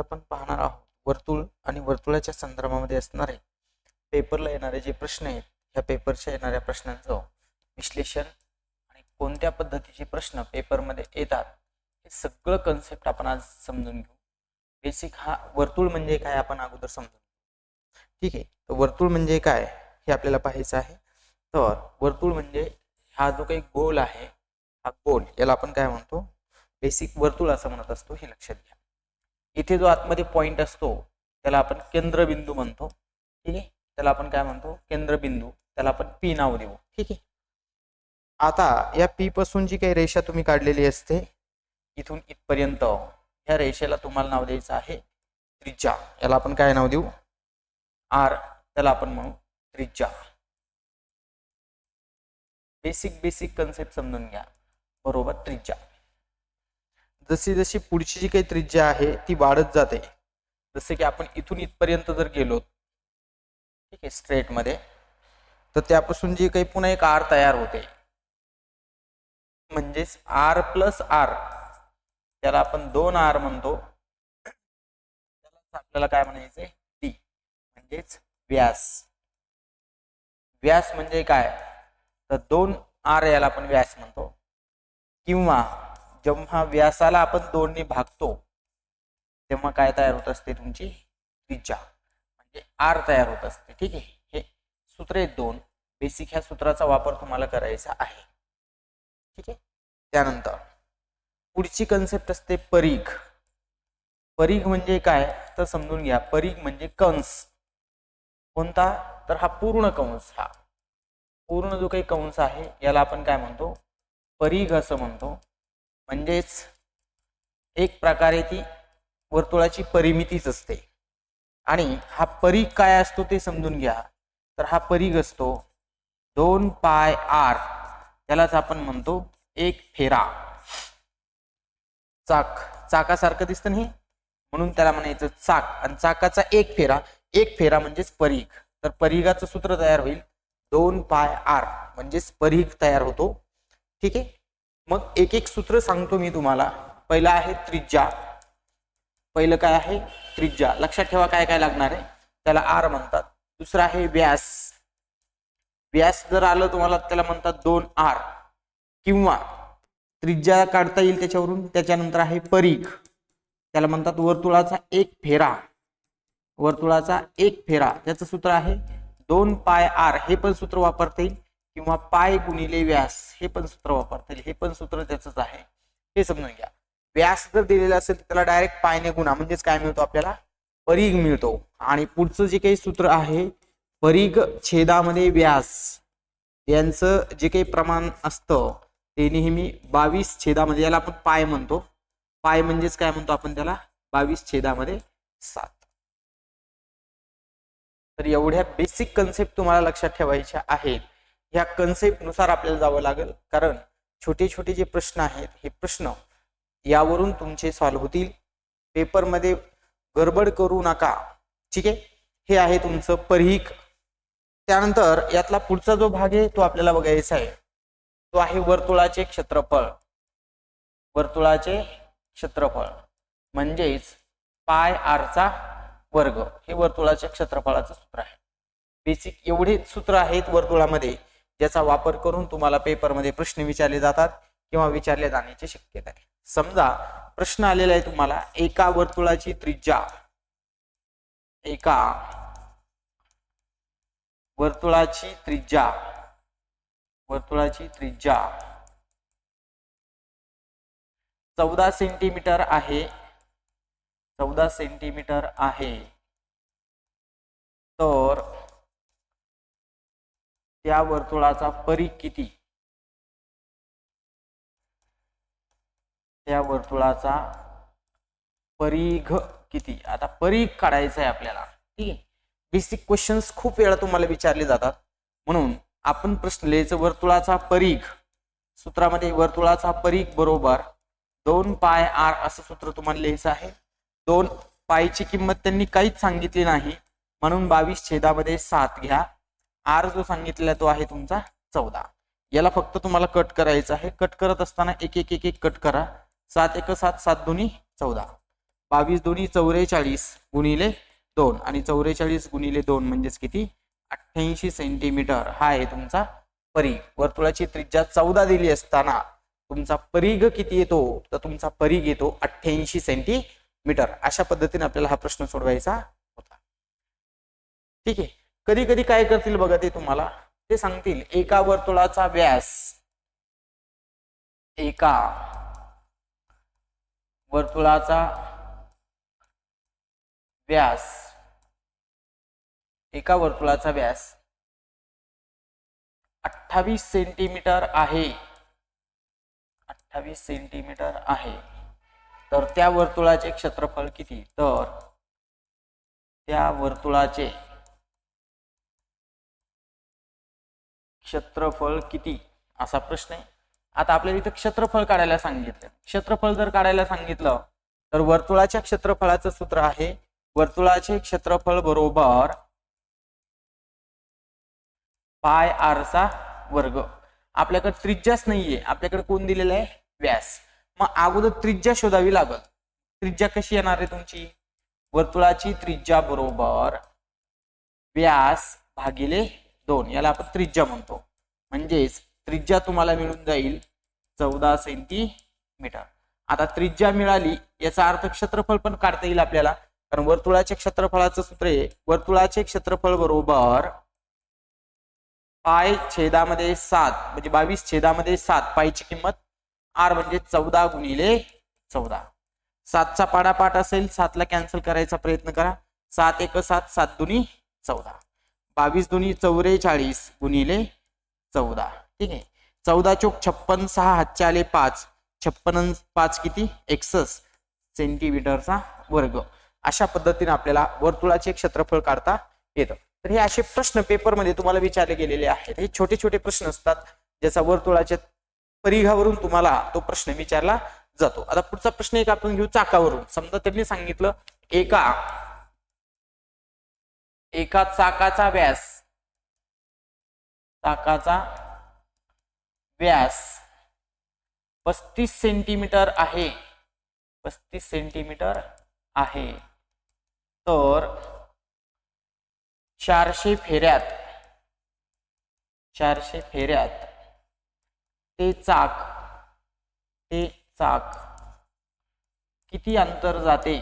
आपण पाहणार आहोत. वर्तुळ आणि वर्तुळाच्या संदर्भामध्ये असणारे पेपरला येणारे जे प्रश्न आहेत ह्या पेपरच्या येणाऱ्या प्रश्नांचं विश्लेषण आणि कोणत्या पद्धतीचे प्रश्न पेपरमध्ये येतात हे सगळं कन्सेप्ट आपण आज समजून घेऊ. बेसिक हा वर्तुळ म्हणजे काय आपण अगोदर समजून घेऊ. ठीक आहे तर वर्तुळ म्हणजे काय हे आपल्याला पाहायचं आहे. तर वर्तुळ म्हणजे हा जो काही गोल आहे हा गोल याला आपण काय म्हणतो? बेसिक वर्तुळ असं म्हणत असतो हे लक्षात घ्या. इथे जो आतमध्ये पॉइंट असतो त्याला आपण केंद्रबिंदू म्हणतो. ठीक आहे? त्याला आपण काय म्हणतो? केंद्रबिंदू. त्याला आपण पी नाव देऊ. ठीक आहे? आता या पी पासून जी काही रेषा तुम्ही काढलेली असते इथून इथपर्यंत ह्या रेषेला तुम्हाला नाव द्यायचं आहे त्रिज्या. याला आपण काय नाव देऊ? आर त्याला आपण म्हणू त्रिज्या. बेसिक बेसिक कन्सेप्ट समजून घ्या. बरोबर त्रिज्या. जशी जशी पुढची जी काही त्रिज्या आहे ती वाढत जाते. जसे की आपण इथून इथपर्यंत जर गेलो ठीक आहे स्ट्रेटमध्ये तर त्यापासून जी काही पुन्हा एक आर तयार होते. म्हणजेच आर प्लस आर त्याला आपण दोन आर म्हणतो त्यालाच आपल्याला काय म्हणायचंय? डी म्हणजेच व्यास. व्यास म्हणजे काय? तर दोन आर याला आपण व्यास म्हणतो. किंवा जेव्हा व्यासाला आपण दोनने भागतो तेव्हा काय तयार होत असते तुमची? त्रिज्या. म्हणजे आर तयार होत असते. ठीक आहे? हे सूत्र आहेत दोन. बेसिक ह्या सूत्राचा वापर तुम्हाला करायचा आहे. ठीक आहे? त्यानंतर पुढची कन्सेप्ट असते परीघ. परीघ म्हणजे काय? तर समजून घ्या. परीघ म्हणजे कंस. कोणता? तर हा पूर्ण कंस हा. पूर्ण जो काही कंस आहे याला आपण काय म्हणतो? परीघ असं म्हणतो. म्हणजेच एक प्रकारे ती वर्तुळाची परिमितीच असते. आणि हा परीघ काय असतो ते समजून घ्या. तर हा परीघ असतो दोन पाय आर. त्यालाच आपण म्हणतो एक फेरा. चाक. चाकासारखं दिसतं नाही. म्हणून त्याला म्हणायचं चाक. आणि चाकाचा एक फेरा. एक फेरा म्हणजेच परीघ. तर परीघाचं सूत्र तयार होईल. दोन पाय आर. म्हणजेच परीघ तयार होतो. ठीक आहे? मग एक एक सूत्र सांगतो मी तुम्हाला. पहिलं आहे त्रिज्या. पहिलं काय आहे? त्रिज्या. लक्षात ठेवा काय काय लागणार आहे. त्याला आर म्हणतात. दुसरं आहे व्यास. व्यास जर आलं तुम्हाला त्याला म्हणतात दोन आर. किंवा त्रिज्या काढता येईल त्याच्यावरून त्याच्यानंतर आहे परीख त्याला म्हणतात वर्तुळाचा एक फेरा. वर्तुळाचा एक फेरा. त्याचं सूत्र आहे दोन पाय आर. हे पण सूत्र वापरता येईल. किंवा पाय गुणिले व्यास हे पण सूत्र वापरता येईल. हे पण सूत्र त्याच आहे. हे समजून घ्या. व्यास जर दिलेला असेल तर त्याला डायरेक्ट पायने गुणा. म्हणजेच काय मिळतो आपल्याला? परीघ मिळतो. आणि पुढचं जे काही सूत्र आहे परीघ छेदामध्ये व्यास. यांचं जे काही प्रमाण असतं ते नेहमी बावीस छेदामध्ये याला आपण पाय म्हणतो. पाय म्हणजेच काय म्हणतो आपण त्याला? बावीस छेदामध्ये सात. तर एवढ्या बेसिक कन्सेप्ट तुम्हाला लक्षात ठेवायच्या आहेत. ह्या कन्सेप्टनुसार आपल्याला जावं लागेल. कारण छोटे छोटे जे प्रश्न आहेत हे प्रश्न यावरून तुमचे सॉल्व्ह होतील. पेपरमध्ये गडबड करू नका. ठीक आहे? हे आहे तुमचं परहिक त्यानंतर यातला पुढचा जो भाग आहे तो आपल्याला बघायचा आहे. तो आहे वर्तुळाचे क्षेत्रफळ. वर्तुळाचे क्षेत्रफळ. म्हणजेच पाय आरचा वर्ग. हे वर्तुळाच्या क्षेत्रफळाचं सूत्र आहे. बेसिक एवढे सूत्र आहेत वर्तुळामध्ये. ज्याचा वापर करून तुम्हाला पेपरमध्ये प्रश्न विचारले जातात किंवा विचारले जाण्याची शक्यता आहे. समजा प्रश्न आलेला आहे तुम्हाला एका वर्तुळाची त्रिज्या एका वर्तुळाची त्रिज्या वर्तुळाची त्रिज्या चौदा सेंटीमीटर आहे चौदा सेंटीमीटर आहे. तर त्या वर्तुळाचा परीघ किती? त्या वर्तुळाचा परीघ किती? आता परीघ काढायचा आहे आपल्याला. ठीक आहे? बेसिक क्वेश्चन्स खूप वेळा तुम्हाला विचारले जातात. म्हणून आपण प्रश्न लिहायचं वर्तुळाचा परीघ. सूत्रामध्ये वर्तुळाचा परीघ बरोबर दोन पाय आर असं सूत्र तुम्हाला लिहायचं आहे. दोन पायची किंमत त्यांनी काहीच सांगितली नाही. म्हणून बावीस छेदामध्ये सात घ्या. आर जो सांगितलेला तो आहे तुमचा चौदा. याला फक्त तुम्हाला कट करायचं आहे. कट करत असताना एक एक एक एक कट करा. सात एक सात सात दोन्ही चौदा. बावीस दोन्ही चौवेचाळीस गुणिले दोन. आणि चौवेचाळीस गुणिले दोन म्हणजेच किती? अठ्ठ्याऐंशी सेंटीमीटर. हा आहे तुमचा परीघ वर्तुळाची त्रिज्या चौदा दिली असताना तुमचा परीघ किती येतो? तर तुमचा परीघ येतो अठ्ठ्याऐंशी सेंटीमीटर. अशा पद्धतीने आपल्याला हा प्रश्न सोडवायचा होता. ठीक आहे. कधी कधी काय करतील बघा ते तुम्हाला? ते सांगतील एका वर्तुळाचा व्यास. एका वर्तुळाचा व्यास. एका वर्तुळाचा व्यास. अठ्ठावीस सेंटीमीटर आहे. अठ्ठावीस सेंटीमीटर आहे. तर त्या वर्तुळाचे क्षेत्रफळ किती? तर त्या वर्तुळाचे क्षेत्रफळ किती? असा प्रश्न आहे. आता आपल्याला इथं क्षेत्रफळ काढायला सांगितलं. क्षेत्रफळ जर काढायला सांगितलं तर वर्तुळाच्या क्षेत्रफळाचं सूत्र आहे. वर्तुळाचे क्षेत्रफळ बरोबर पाय आरचा वर्ग. आपल्याकडे त्रिज्याच नाहीये. आपल्याकडे कोण दिलेलं आहे? व्यास. मग अगोदर त्रिज्या शोधावी लागत त्रिज्या कशी येणार आहे तुमची? वर्तुळाची त्रिज्या बरोबर व्यास भागिले दोन याला आपण त्रिज्या म्हणतो. म्हणजेच त्रिज्या तुम्हाला मिळून जाईल चौदा सेंटीमीटर आता त्रिज्या मिळाली याचा अर्थ क्षेत्रफळ पण काढता येईल आपल्याला. कारण वर्तुळाच्या क्षेत्रफळाचं सूत्र आहे. वर्तुळाचे क्षेत्रफळ बरोबर पाय छेदामध्ये सात म्हणजे बावीस छेदामध्ये सात. पायची किंमत आर म्हणजे चौदा गुणिले चौदा. सातचा पाडापाठ असेल सातला कॅन्सल करायचा प्रयत्न करा. सात एक सात सात दुनी चौदा. बावीस दुनी चौवेचाळीस गुणिले चौदा. ठीक आहे? चौदा चोक छप्पन सहा हातचे आले पाच. छप्पन पाच किती? एकसष्ट सेंटीमीटरचा वर्ग. अशा पद्धतीने आपल्याला वर्तुळाचे क्षेत्रफळ काढता येतं. तर हे असे प्रश्न पेपरमध्ये तुम्हाला विचारले गेलेले आहेत. हे छोटे छोटे प्रश्न असतात ज्याचा वर्तुळाच्या परिघावरून तुम्हाला तो प्रश्न विचारला जातो. आता पुढचा प्रश्न एक आपण घेऊ चाकावरून. समजा त्यांनी सांगितलं एका एका चाकाचा व्यास. चाकाचा व्यास. पस्तीस सेंटीमीटर आहे. पस्तीस सेंटीमीटर आहे. तर चारशे फेऱ्यात चारशे फेऱ्यात ते चाक ते चाक किती अंतर जाते?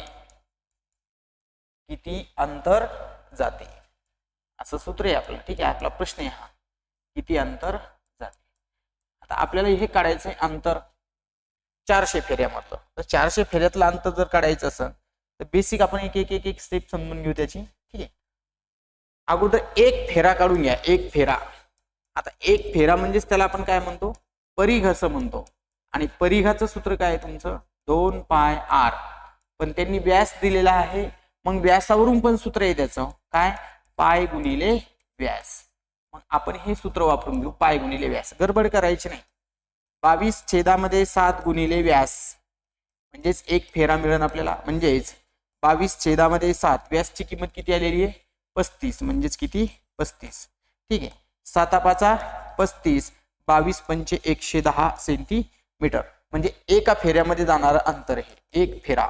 किती अंतर जाते. असं सूत्र आहे आपलं. ठीक आहे? आपला प्रश्न आहे हा. किती अंतर जाते? आता आपल्याला हे काढायचंय अंतर चारशे फेऱ्यामधलं. तर चारशे फेऱ्यातलं अंतर जर काढायचं असेल तर बेसिक आपण एक एक एक एक स्टेप समजून घेऊ त्याची. ठीक आहे? अगोदर एक फेरा काढून घ्या. एक फेरा. आता एक फेरा म्हणजेच त्याला आपण काय म्हणतो? परिघ असं म्हणतो. आणि परिघाचं सूत्र काय आहे तुमचं? दोन पाय आर. पण त्यांनी व्यास दिलेला आहे मग व्यासावरून पण सूत्र आहे त्याचं. काय? पाय गुणिले व्यास. मग आपण हे सूत्र वापरून घेऊ पाय गुणिले व्यास. गडबड करायची नाही. बावीस छेदामध्ये सात गुणिले व्यास. म्हणजेच एक फेरा मिळेल आपल्याला. म्हणजेच बावीस छेदामध्ये सात. व्यासची किंमत किती आलेली आहे? पस्तीस. म्हणजेच किती? पस्तीस. ठीक आहे. सातापाचा पस्तीस. बावीस पंचे एकशे दहा सेंटीमीटर. म्हणजे एका फेऱ्यामध्ये जाणारं अंतर आहे. एक फेरा.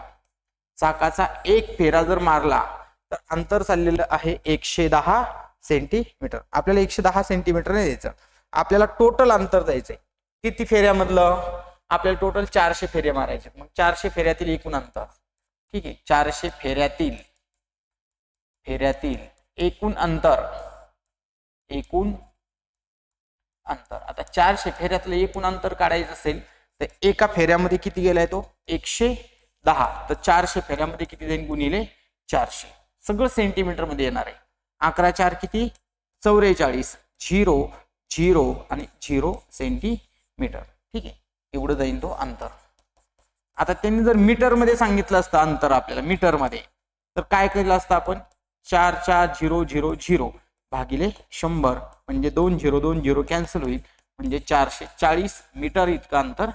चाकाचा एक फेरा जर मारला तर अंतर चाललेलं आहे एकशे दहा सेंटीमीटर आपल्याला एकशे दहा सेंटीमीटर नाही द्यायचं. आपल्याला टोटल अंतर द्यायचंय. किती फेऱ्यामधलं? आपल्याला टोटल चारशे फेऱ्या मारायचे. मग चारशे फेऱ्यातील एकूण अंतर. ठीक आहे. चारशे फेऱ्यातील फेऱ्यातील एकूण अंतर एकूण अंतर. आता चारशे फेऱ्यातलं एकूण अंतर काढायचं असेल तर एका फेऱ्यामध्ये किती गेलाय तो? एकशे दहा. तर चारशे फेऱ्यामध्ये किती जाईल गुणिले चारशे. सगळं सेंटीमीटरमध्ये येणार आहे. अकरा चार किती? चौवेचाळीस झिरो झिरो आणि झिरो सेंटीमीटर ठीक आहे? एवढं जाईल तो अंतर. आता त्यांनी जर मीटरमध्ये सांगितलं असतं अंतर आपल्याला मीटरमध्ये तर काय केलं असतं आपण? चार चार झिरो झिरो झिरो भागिले शंभर. म्हणजे दोन झिरो दोन झिरो कॅन्सल होईल. म्हणजे चारशे चाळीस मीटर इतकं अंतर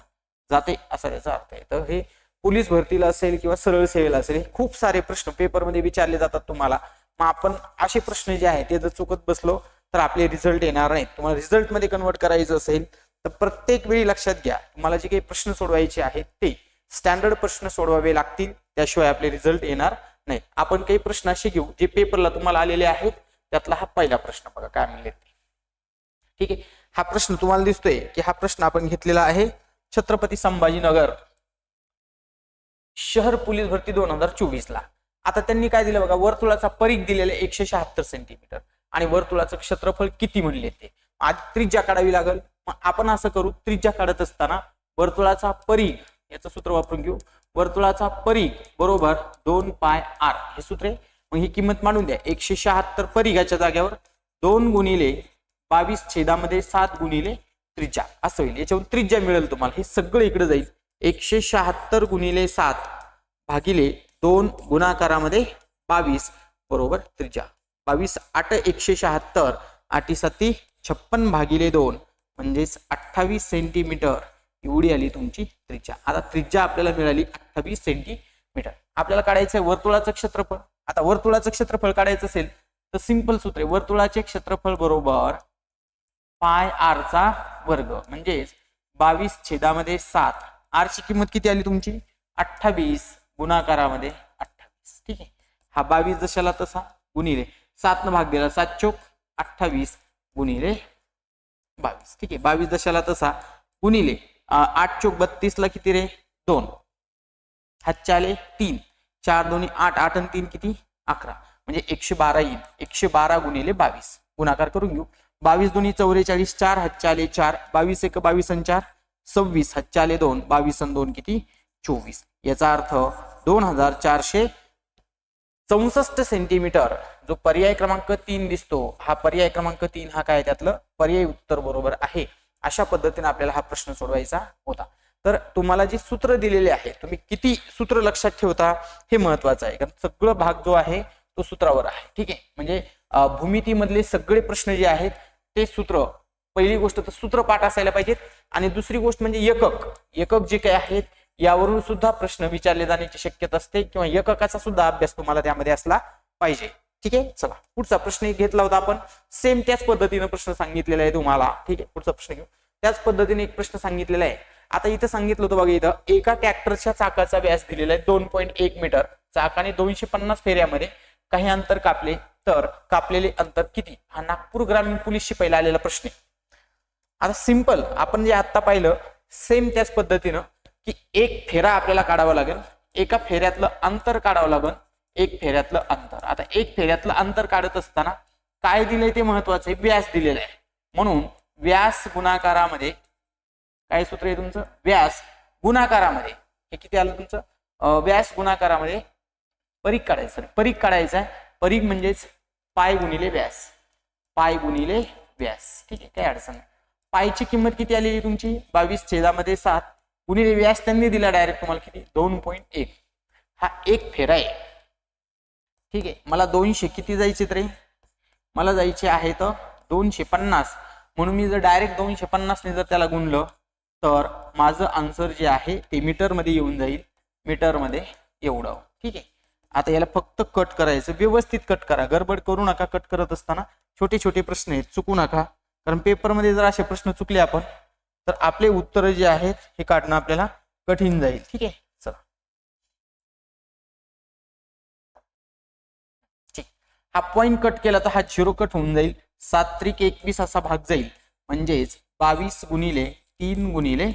जाते असा त्याचा अर्थ आहे. तर हे पोलीस भरतीला असेल किंवा सरळ सेवेला असेल हे खूप सारे प्रश्न पेपरमध्ये विचारले जातात तुम्हाला. मग आपण असे प्रश्न जे आहेत ते जर चुकत बसलो तर आपले रिझल्ट येणार नाहीत. तुम्हाला रिझल्टमध्ये कन्वर्ट करायचं असेल तर प्रत्येक वेळी लक्षात घ्या तुम्हाला जे काही प्रश्न सोडवायचे आहेत ते स्टँडर्ड प्रश्न सोडवावे लागतील. त्याशिवाय आपले रिझल्ट येणार नाही. आपण काही प्रश्न असे घेऊ जे पेपरला तुम्हाला आलेले आहेत त्यातला हा पहिला प्रश्न बघा काय म्हणले ठीक आहे? हा प्रश्न तुम्हाला दिसतोय की हा प्रश्न आपण घेतलेला आहे छत्रपती संभाजीनगर. शहर पोलीस भरती दोन हजार चोवीस ला आता त्यांनी काय दिलं बघा वर्तुळाचा परीख दिलेला एकशे शहात्तर सेंटीमीटर आणि वर्तुळाचं क्षेत्रफळ किती म्हणले ते? आज त्रिज्या काढावी लागल. मग आपण असं करू त्रिज्या काढत असताना वर्तुळाचा परीघ याचं सूत्र वापरून घेऊ. वर्तुळाचा परीघ बरोबर दोन पाय आर हे सूत्र आहे. मग ही किंमत मांडून द्या. एकशे शहात्तर परीघाच्या जाग्यावर दोन गुणिले बावीस छेदामध्ये सात गुणिले त्रिज्या. असं होईल. याच्यावर त्रिज्या मिळेल तुम्हाला. हे सगळं इकडे जाईल. एकशे शहात्तर गुणिले सात भागिले दोन गुणाकारामध्ये बावीस बरोबर त्रिज्या. बावीस आठ एकशे शहात्तर आठी सत्ती छप्पन भागिले दोन म्हणजेच अठ्ठावीस सेंटीमीटर. एवढी आली तुमची त्रिज्या. आता त्रिज्या आपल्याला मिळाली अठ्ठावीस सेंटीमीटर. आपल्याला काढायचं आहे वर्तुळाचं क्षेत्रफळ. आता वर्तुळाचं क्षेत्रफळ काढायचं असेल तर सिंपल सूत्र आहे. वर्तुळाचे क्षेत्रफळ बरोबर पाय आरचा वर्ग म्हणजेच बावीस छेदामध्ये सात. आरची किंमत किती आली तुमची? अठ्ठावीस. गुणाकारामध्ये अठ्ठावीस. ठीक आहे. हा बावीस जशाला तसा गुणिले सात न भाग दिला सात चोक अठ्ठावीस गुणिले बावीस. ठीक आहे. बावीस दशाला तसा गुणिले आठ चोक बत्तीस ला किती रे? दोन. हातच्या आले तीन. चार दोन्ही आठ. आठ आणि तीन किती? अकरा. म्हणजे एकशे बारा येईल. एकशे बारा गुणिले बावीस. गुणाकार करून घेऊ. बावीस दोन्ही चौवेचाळीस चार हातच्या आले चार. बावीस एक बावीस आणि चार. सव्वीस हातच्या आले दोन बावीस अन दोन किती? चोवीस. याचा अर्थ दोन हजार चारशे चौसष्ट सेंटीमीटर जो पर्याय क्रमांक तीन दिसतो हा पर्याय क्रमांक तीन हा काय? त्यातलं पर्याय उत्तर बरोबर आहे. अशा पद्धतीने आपल्याला हा प्रश्न सोडवायचा होता. तर तुम्हाला जे सूत्र दिलेले आहे तुम्ही किती सूत्र लक्षात ठेवता हे महत्वाचं आहे. कारण सगळं भाग जो आहे तो सूत्रावर आहे. ठीक आहे? म्हणजे भूमितीमधले सगळे प्रश्न जे आहेत ते सूत्र पहिली गोष्ट तर सूत्रपाठ असायला पाहिजेत. आणि दुसरी गोष्ट म्हणजे एकक. एकक जे काही आहेत यावरून सुद्धा प्रश्न विचारले जाण्याची शक्यता असते किंवा एककाचा सुद्धा अभ्यास तुम्हाला त्यामध्ये असला पाहिजे. ठीक आहे? चला. पुढचा प्रश्न घेतला होता आपण. सेम त्याच पद्धतीने प्रश्न सांगितलेला आहे तुम्हाला. ठीक आहे? पुढचा प्रश्न घेऊ. त्याच पद्धतीने एक प्रश्न सांगितलेला आहे. आता इथं सांगितलं होतं बघा इथं एका ट्रॅक्टरच्या चाकाचा व्यास दिलेला आहे दोन पॉईंट एक मीटर. चाकाने दोनशे पन्नास फेऱ्यामध्ये काही अंतर कापले. तर कापलेले अंतर किती? हा नागपूर ग्रामीण पोलीसशी पहिला आलेला प्रश्न आहे. आता सिंपल आपण जे आत्ता पाहिलं सेम त्याच पद्धतीनं की एक फेरा आपल्याला काढावा लागेल. एका फेऱ्यातलं अंतर काढावं लागेल. एक फेऱ्यातलं अंतर. आता एक फेऱ्यातलं अंतर काढत असताना काय दिलंय ते महत्वाचं आहे? व्यास दिलेलं आहे. म्हणून व्यास गुणाकारामध्ये काय सूत्र आहे तुमचं? व्यास गुणाकारामध्ये. हे किती आलं तुमचं? व्यास गुणाकारामध्ये परीक काढायचं. परीक काढायचं आहे. परीघ म्हणजेच पाय गुणिले व्यास. पाय गुणिले व्यास. ठीक आहे? काय अडचण नाही. पायची किंमत किती आलेली तुमची? बावीस छेदामध्ये सात. गुणिले व्यास त्यांनी दिला डायरेक्ट तुम्हाला किती? दोन पॉईंट एक. हा एक फेरा आहे. ठीक आहे. मला दोनशे किती जायचे तरी? मला जायचे आहे तर दोनशे पन्नास. म्हणून मी जर डायरेक्ट दोनशे पन्नासने जर त्याला गुणलं तर माझं आन्सर जे आहे ते मीटरमध्ये येऊन जाईल. मीटरमध्ये एवढं. ठीक आहे. आता याला फक्त कट करायचं. व्यवस्थित कट करा. गडबड करू नका कट करत असताना. छोटे छोटे प्रश्न आहेत. चुकू नका. कारण पेपरमध्ये जर असे प्रश्न चुकले आपण तर आपले उत्तर जे आहेत हे काढणं आपल्याला कठीण जाईल. ठीक आहे? चला. हा पॉईंट कट केला तर हा झिरो कट होऊन जाईल. सात त्रिक एकवीस असा भाग जाईल. म्हणजेच बावीस गुणिले तीन गुणिले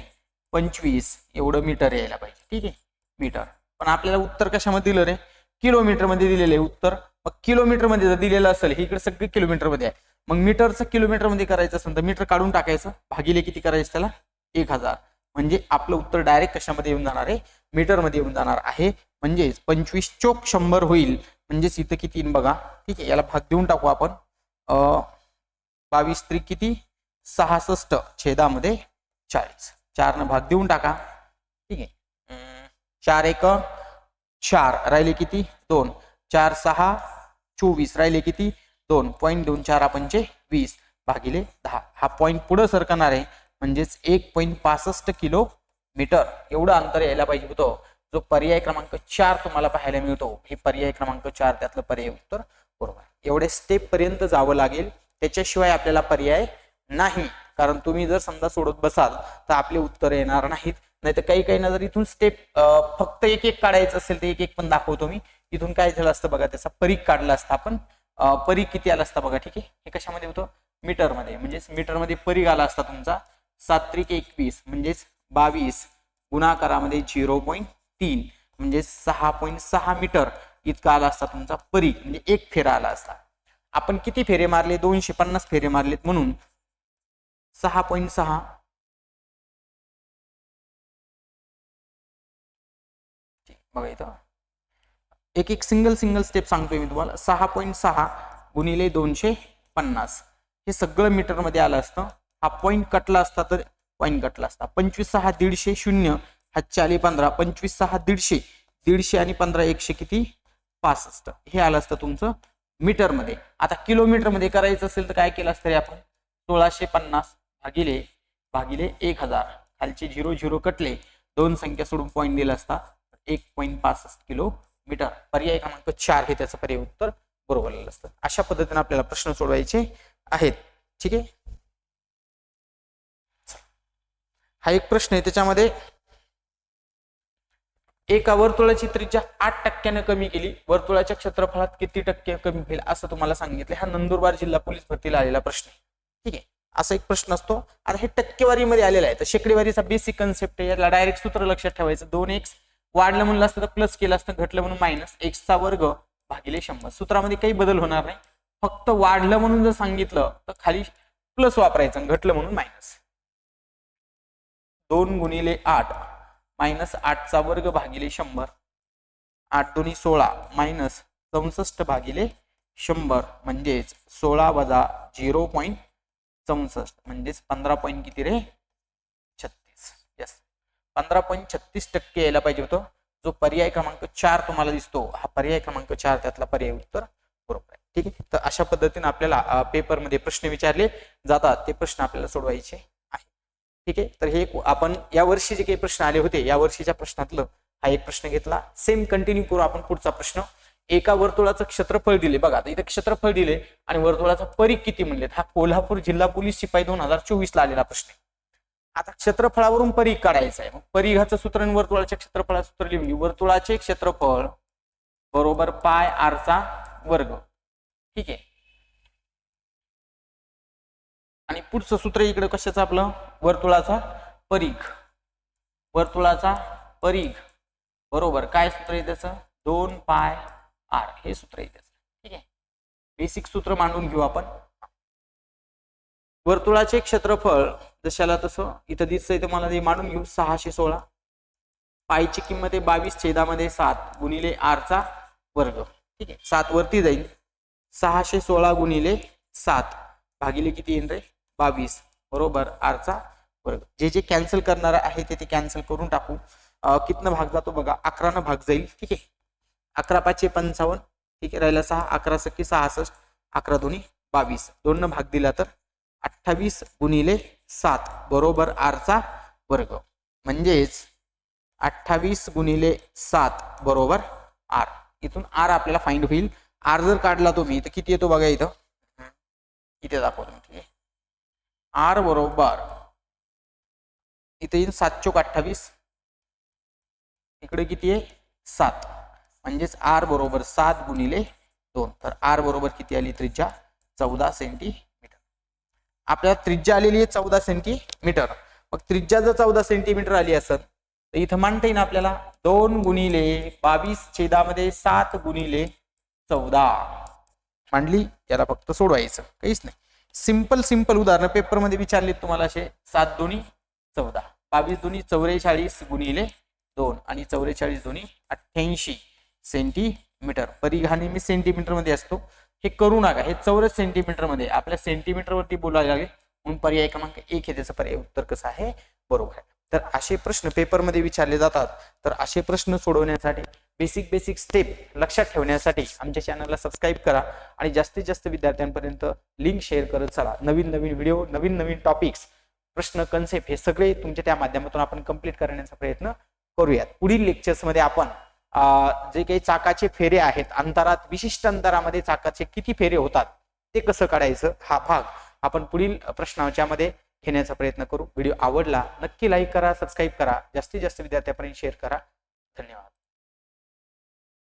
पंचवीस. एवढं मीटर यायला पाहिजे. ठीक आहे? मीटर पण आपल्याला उत्तर कशामध्ये दिलं रे? किलोमीटरमध्ये दिलेलं आहे उत्तर. मग किलोमीटरमध्ये जर दिलेलं असेल हे इकडे सगळे किलोमीटरमध्ये आहे. मग मीटरचं किलोमीटरमध्ये करायचं असेल तर मीटर काढून टाकायचं. भागिले किती करायचं त्याला? एक हजार. म्हणजे आपलं उत्तर डायरेक्ट कशामध्ये येऊन जाणार आहे? मीटरमध्ये येऊन जाणार आहे. म्हणजेच पंचवीस चोक शंभर होईल. म्हणजेच इथं किती बघा. ठीक आहे याला भाग देऊन टाकू आपण. बावीस त्रिक किती? सहासष्ट छेदामध्ये चाळीस. चारनं भाग देऊन टाका. ठीक आहे. चार एक चार. राहिले किती? दोन. चार सहा. चोवीस. राहिले किती? दोन पॉईंट दोन चार पंचे वीस भागिले दहा. हा पॉईंट पुढे सरकणार आहे. म्हणजेच एक पॉईंट पासष्ट किलो मीटर. एवढं अंतर यायला पाहिजे होतं. जो पर्याय क्रमांक चार तुम्हाला पाहायला मिळतो हे पर्याय क्रमांक चार त्यातलं पर्याय उत्तर बरोबर. एवढे स्टेप पर्यंत जावं लागेल. त्याच्याशिवाय आपल्याला पर्याय नाही. कारण तुम्ही जर समजा सोडत बसाल तर आपले उत्तर येणार नाहीत. नाही तर काही काही ना जर इथून स्टेप फक्त एक एक काढायचं असेल तर एक एक पण दाखवतो मी. इथून काय झालं असतं बघा त्याचा परीख काढला असता आपण. परी परीघ किती आला असता बघा ठीक आहे? हे कशामध्ये होतं? मीटरमध्ये. म्हणजेच मीटरमध्ये परीघ आला असता तुमचा सात त्रिक एकवीस म्हणजेच बावीस गुणाकारामध्ये झिरो पॉईंट तीन म्हणजे सहा पॉईंट सहा मीटर इतका आला असता तुमचा परी म्हणजे एक फेरा आला असता. आपण किती फेरे मारले? दोनशे पन्नास फेरे मारलेत म्हणून. सहा पॉईंट सहा. बघा इथं. एक एक सिंगल सिंगल स्टेप सांगतोय मी तुम्हाला. सहा पॉईंट सहा गुणिले दोनशे पन्नास. हे सगळं मीटरमध्ये आलं असतं. हा पॉईंट कटला असता तर पॉईंट कटला असता. पंचवीस सहा दीडशे शून्य हातचे आले पंधरा. पंचवीस सहा दीडशे दीडशे आणि पंधरा एकशे किती? पासष्ट. हे आलं असतं तुमचं मीटरमध्ये. आता किलोमीटरमध्ये करायचं असेल तर काय केलं असतं रे आपण? सोळाशे पन्नास भागिले भागिले एक हजार. खालचे झिरो झिरो कटले. दोन संख्या सोडून पॉईंट दिला असता. एक पॉईंट पासष्ट मीटर पर्याय क्रमांक चार हे त्याचं पर्याय उत्तर बरोबर आलेलं असतं. अशा पद्धतीने आपल्याला प्रश्न सोडवायचे आहेत. ठीक आहे? हा एक प्रश्न आहे. त्याच्यामध्ये एका वर्तुळाची त्रिज्या आठ टक्क्यानं कमी केली. वर्तुळाच्या क्षेत्रफळात किती टक्के कमी होईल असं तुम्हाला सांगितलं. हा नंदुरबार जिल्हा पोलीस भरतीला आलेला प्रश्न ठीक आहे? असा एक प्रश्न असतो. आता हे टक्केवारीमध्ये आलेला आहे. तर शेकडेवारीचा बेसिक कन्सेप्ट आहे. याला डायरेक्ट सूत्र लक्षात ठेवायचं. दोन एक्स वाढलं म्हणलं असतं तर प्लस केलं असतं घटलं म्हणून मायनस एक्सचा वर्ग भागिले शंभर. सूत्रामध्ये काही बदल होणार नाही. फक्त वाढलं म्हणून जर सांगितलं तर खाली प्लस वापरायचं घटलं म्हणून मायनस दोन गुणिले आठ मायनस आठचा वर्ग भागिले शंभर. आठ दोन्ही सोळा मायनस चौसष्ट भागिले शंभर. म्हणजेच सोळा वजा झिरो पॉईंट चौसष्ट म्हणजेच पंधरा पॉईंट किती रे? पंधरा पॉईंट छत्तीस टक्के यायला पाहिजे होतं. जो पर्याय क्रमांक चार तुम्हाला दिसतो हा पर्याय क्रमांक चार त्यातला पर्याय उत्तर बरोबर आहे. ठीक आहे? तर अशा पद्धतीने आपल्याला पेपरमध्ये प्रश्न विचारले जातात. ते प्रश्न आपल्याला सोडवायचे आहे ठीक आहे? तर हे आपण या वर्षी जे काही प्रश्न आले होते या वर्षीच्या प्रश्नातलं हा एक प्रश्न घेतला. सेम कंटिन्यू करू आपण पुढचा प्रश्न. एका वर्तुळाचं क्षेत्रफळ दिले. बघा आता इथं क्षेत्रफळ दिले आणि वर्तुळाचा परीख किती म्हणलेत? हा कोल्हापूर जिल्हा पोलीस शिपाई दोन हजार चोवीस ला आलेला प्रश्न आहे. आता क्षेत्रफळावरून परीघ काढायचं आहे. मग परिघाचं सूत्र आणि वर्तुळाच्या क्षेत्रफळाचं सूत्र लिहून घेऊ. वर्तुळाचे क्षेत्रफळ बरोबर पाय आरचा वर्ग. ठीक आहे. आणि पुढचं सूत्र इकडे कशाचं आपलं? वर्तुळाचा परीघ. वर्तुळाचा परीघ. बरोबर. काय सूत्र आहे त्याचं? दोन पाय आर हे सूत्र आहे त्याचं. ठीक आहे. बेसिक सूत्र मांडून घेऊ आपण. वर्तुळाचे क्षेत्रफळ जशाला तसं इथं दिसतंय तुम्हाला मला ते मांडून घेऊ. सहाशे सोळा. पायची किंमत आहे बावीस छेदामध्ये सात गुणिले आरचा वर्ग. ठीक आहे सात वरती जाईल. सहाशे सोळा गुणिले सात भागिले किती येईल रे? बावीस. बरोबर आरचा वर्ग. जे जे कॅन्सल करणार आहे ते ते कॅन्सल करून टाकू. कितनं भाग जातो बघा? अकरानं भाग जाईल. ठीक आहे. अकरा पाचशे पंचावन्न. ठीक आहे राहिला सहा. अकरा सखी सहासष्ट. अकरा दोन्ही बावीस. दोन भाग दिला तर अठ्ठावीस गुणिले सात बरोबर आरचा वर्ग. म्हणजेच अठ्ठावीस गुणिले सात बरोबर आर. इथून आर आपल्याला फाइंड होईल. आर जर काढला तुम्ही तर किती येतो बघा इथं? इथे दाखवतो ठीक आहे आर बरोबर इथे येईल सात चोक अठ्ठावीस. इकडे किती आहे? सात. म्हणजेच आर बरोबर सात गुणिले दोन. तर आर बरोबर किती आली? त्रिज्या चौदा सेंटी आपल्याला त्रिज्या आलेली आहे चौदा सेंटीमीटर मग त्रिज्या जर चौदा सेंटीमीटर आली असत तर इथं मांडता येईल आपल्याला दोन गुणिले बावीस छेदामध्ये सात गुणिले चौदा. मांडली याला फक्त सोडवायचं काहीच नाही. सिंपल सिंपल उदाहरण पेपरमध्ये विचारले तुम्हाला असे सात दोन्ही चौदा. बावीस दोन्ही चौवेचाळीस गुणिले दोन आणि चौवेचाळीस दोन्ही अठ्ठ्याऐंशी सेंटीमीटर परिघा नेहमी सेंटीमीटरमध्ये असतो. हे करू नका. हे चौरस सेंटीमीटरमध्ये आपल्या सेंटीमीटरवरती बोलायला लागेल. म्हणून पर्याय क्रमांक एक हे त्याचं पर्याय उत्तर कसं आहे? बरोबर आहे. तर असे प्रश्न पेपरमध्ये विचारले जातात. तर असे प्रश्न सोडवण्यासाठी बेसिक बेसिक स्टेप लक्षात ठेवण्यासाठी आमच्या चॅनलला सबस्क्राईब करा आणि जास्तीत जास्त विद्यार्थ्यांपर्यंत लिंक शेअर करत चला. नवीन नवीन व्हिडिओ नवीन नवीन टॉपिक्स प्रश्न कन्सेप्ट हे सगळे तुमच्या त्या माध्यमातून आपण कंप्लीट करण्याचा प्रयत्न करूयात. पुढील लेक्चर्समध्ये आपण जे काही चाकाचे फेरे आहेत अंतरात विशिष्ट अंतरामध्ये चाकाचे किती फेरे होतात ते कसं काढायचं हा भाग आपण पुढील प्रश्नाच्यामध्ये घेण्याचा प्रयत्न करू. व्हिडिओ आवडला नक्की लाईक करा सबस्क्राईब करा. जास्तीत जास्त विद्यार्थ्यापर्यंत शेअर करा. धन्यवाद.